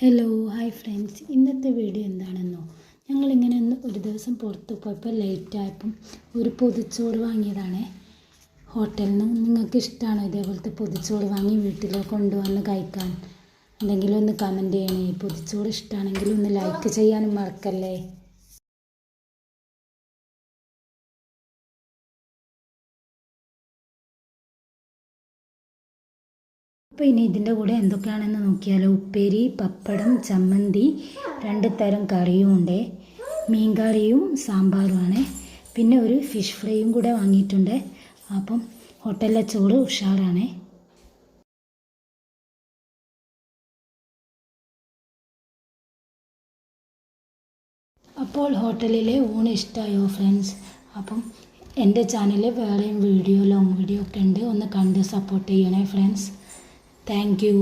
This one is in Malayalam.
ഹലോ ഹായ് ഫ്രണ്ട്സ് ഇന്നത്തെ വീഡിയോ എന്താണെന്നോ? ഞങ്ങളിങ്ങനെ ഒരു ദിവസം പുറത്ത് പോയപ്പോൾ ലൈറ്റായപ്പം ഒരു പൊതിച്ചോറ് വാങ്ങിയതാണ്. ഹോട്ടലിൽ നിന്ന് നിങ്ങൾക്ക് ഇഷ്ടമാണോ ഇതേപോലത്തെ പൊതിച്ചോറ് വാങ്ങി വീട്ടിൽ കൊണ്ടുവന്ന് കഴിക്കാൻ? എന്തെങ്കിലും ഒന്ന് കമന്റ് ചെയ്യണേ. പൊതിച്ചോറ് ഇഷ്ടമാണെങ്കിൽ ഒന്ന് ലൈക്ക് ചെയ്യാനും മറക്കല്ലേ? അപ്പോൾ ഇനി ഇതിന്റെ കൂടെ എന്തൊക്കെയാണെന്ന് നോക്കിയാലോ? ഉപ്പേരി പപ്പടം ചമ്മന്തി രണ്ട് തരം കറിയും ഉണ്ട്. മീൻ കറിയും സാമ്പാറുമാണ് പിന്നെ ഒരു ഫിഷ് ഫ്രൈയും കൂടെ വാങ്ങിയിട്ടുണ്ട്. അപ്പം ഹോട്ടലിലെ ചോറ് ഉഷാറാണ്. അപ്പോൾ ഹോട്ടലിലെ ഊണ് ഇഷ്ടമായോ ഫ്രണ്ട്സ് അപ്പം എന്റെ ചാനലിൽ വേറെയും വീഡിയോ ലോങ് വീഡിയോ ഒക്കെ ഉണ്ട്. ഒന്ന് കണ്ട് സപ്പോർട്ട് ചെയ്യണേ ഫ്രണ്ട്സ് താങ്ക് യു